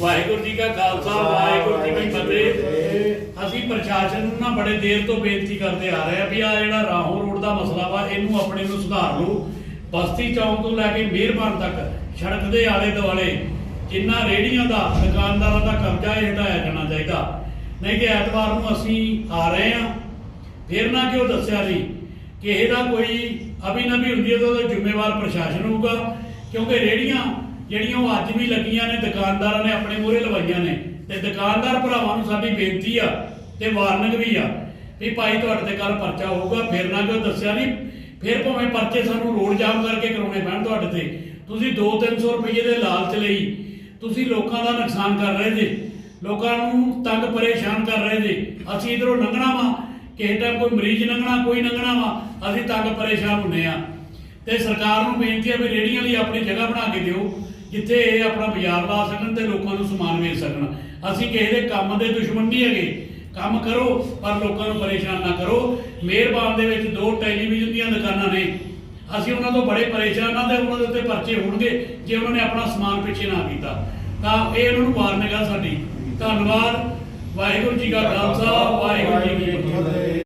ਵਾਹਿਗੁਰੂ ਜੀ ਕਾ ਖਾਲਸਾ, ਵਾਹਿਗੁਰੂ ਜੀ ਕੀ ਫਤਿਹ। ਅਸੀਂ ਪ੍ਰਸ਼ਾਸਨ ਨੂੰ ਨਾ ਬੜੇ ਦੇਰ ਤੋਂ ਬੇਨਤੀ ਕਰਦੇ ਆ ਰਹੇ ਆ ਵੀ ਆ ਜਿਹੜਾ ਰਾਹੋਂ ਰੋਡ ਦਾ ਮਸਲਾ ਵਾ, ਇਹਨੂੰ ਆਪਣੇ ਨੂੰ ਸੁਧਾਰ ਲਓ। ਬਸਤੀ ਚੌਂਕ ਤੋਂ ਲੈ ਕੇ ਮਿਹਰਬਾਨ ਤੱਕ ਸੜਕ ਦੇ ਆਲੇ ਦੁਆਲੇ ਜਿੰਨਾ ਰੇੜੀਆਂ ਦਾ, ਦੁਕਾਨਦਾਰਾਂ ਦਾ ਕਬਜ਼ਾ ਇਹ ਹਟਾਇਆ ਜਾਣਾ ਚਾਹੀਦਾ। ਨਹੀਂ ਕਿ ਐਤਵਾਰ ਨੂੰ ਅਸੀਂ ਆ ਰਹੇ ਆ। ਫਿਰ ਨਾ ਕਿ ਉਹ ਦੱਸਿਆ ਨਹੀਂ ਕਿ ਇਹਦਾ ਕੋਈ ਅਭੀ ਹੁੰਦੀ ਹੈ ਤਾਂ ਉਹਦਾ ਜ਼ਿੰਮੇਵਾਰ ਪ੍ਰਸ਼ਾਸਨ ਹੋਊਗਾ, ਕਿਉਂਕਿ ਰੇੜੀਆਂ ਜਿਹੜੀਆਂ ਉਹ ਅੱਜ ਵੀ ਲੱਗੀਆਂ ਨੇ, ਦੁਕਾਨਦਾਰਾਂ ਨੇ ਆਪਣੇ ਮੂਹਰੇ ਲਵਾਈਆਂ ਨੇ ਤੇ ਦੁਕਾਨਦਾਰ ਭਰਾਵਾਂ ਨੂੰ ਸਾਡੀ ਬੇਨਤੀ ਆ ਤੇ ਵਾਰਨਿੰਗ ਵੀ ਆ ਵੀ ਭਾਈ ਤੁਹਾਡੇ ਤੇ ਕੱਲ ਪਰਚਾ ਹੋਊਗਾ, ਫਿਰ ਨਾ ਕਿ ਉਹ ਦੱਸਿਆ ਨਹੀਂ, ਫਿਰ ਭਾਵੇਂ ਪਰਚੇ ਸਾਨੂੰ ਰੋਡ ਜਾਮ ਕਰਕੇ ਕਰਾਉਣੇ ਪੈਣ ਤੁਹਾਡੇ ਤੇ। ਤੁਸੀਂ 2-300 ਰੁਪਏ ਦੇ ਲਾਲਚ ਲਈ ਤੁਸੀਂ ਲੋਕਾਂ ਦਾ ਨੁਕਸਾਨ ਕਰ ਰਹੇ ਜੇ, ਲੋਕਾਂ ਨੂੰ ਤੰਗ ਪਰੇਸ਼ਾਨ ਕਰ ਰਹੇ ਜੇ। ਅਸੀਂ ਇਧਰੋਂ ਲੰਘਣਾ ਵਾ, ਕਿਸੇ ਟਾਈਮ ਕੋਈ ਮਰੀਜ਼ ਲੰਘਣਾ, ਕੋਈ ਲੰਘਣਾ ਵਾ, ਅਸੀਂ ਤੰਗ ਪਰੇਸ਼ਾਨ ਹੁੰਨੇ ਆ। ਤੇ ਸਰਕਾਰ ਨੂੰ ਬੇਨਤੀ ਹੈ ਵੀ ਰੇੜੀਆਂ ਲਈ ਆਪਣੀ ਜਗ੍ਹਾ ਬਣਾ ਕੇ ਦਿਓ। ਜਿੱਥੇ ਇਹ ਆਪਣਾ ਬਾਜ਼ਾਰ ਲਾ ਸਕਣ ਤੇ ਲੋਕਾਂ ਨੂੰ ਸਮਾਨ ਵੇਚ ਸਕਣ। ਅਸੀਂ ਕਿਸੇ ਦੇ ਕੰਮ ਦੇ ਦੁਸ਼ਮਣ ਨਹੀਂ ਹੈਗੇ। ਕੰਮ ਕਰੋ, ਪਰ ਲੋਕਾਂ ਨੂੰ ਪਰੇਸ਼ਾਨ ਨਾ ਕਰੋ। ਮਿਹਰਬਾਨ ਦੇ ਵਿੱਚ ਦੋ ਟੈਲੀਵਿਜ਼ਨ ਦੀਆਂ ਦੁਕਾਨਾਂ ਨੇ। ਅਸੀਂ ਉਹਨਾਂ ਤੋਂ ਬੜੇ ਪਰੇਸ਼ਾਨ ਆ ਤੇ ਉਹਨਾਂ ਦੇ ਉੱਤੇ ਪਰਚੇ ਹੋਣਗੇ ਜੇ ਉਹਨਾਂ ਨੇ ਆਪਣਾ ਸਮਾਨ ਪਿੱਛੇ ਨਾ ਕੀਤਾ। ਤਾਂ ਇਹ ਉਹਨਾਂ ਨੂੰ ਵਾਰਨਿੰਗ ਆ ਸਾਡੀ। ਧੰਨਵਾਦ। ਵਾਹਿਗੁਰੂ ਜੀ ਕਾ ਖਾਲਸਾ। ਵਾਹਿਗੁਰੂ ਜੀ ਕੀ ਫਤਿਹ।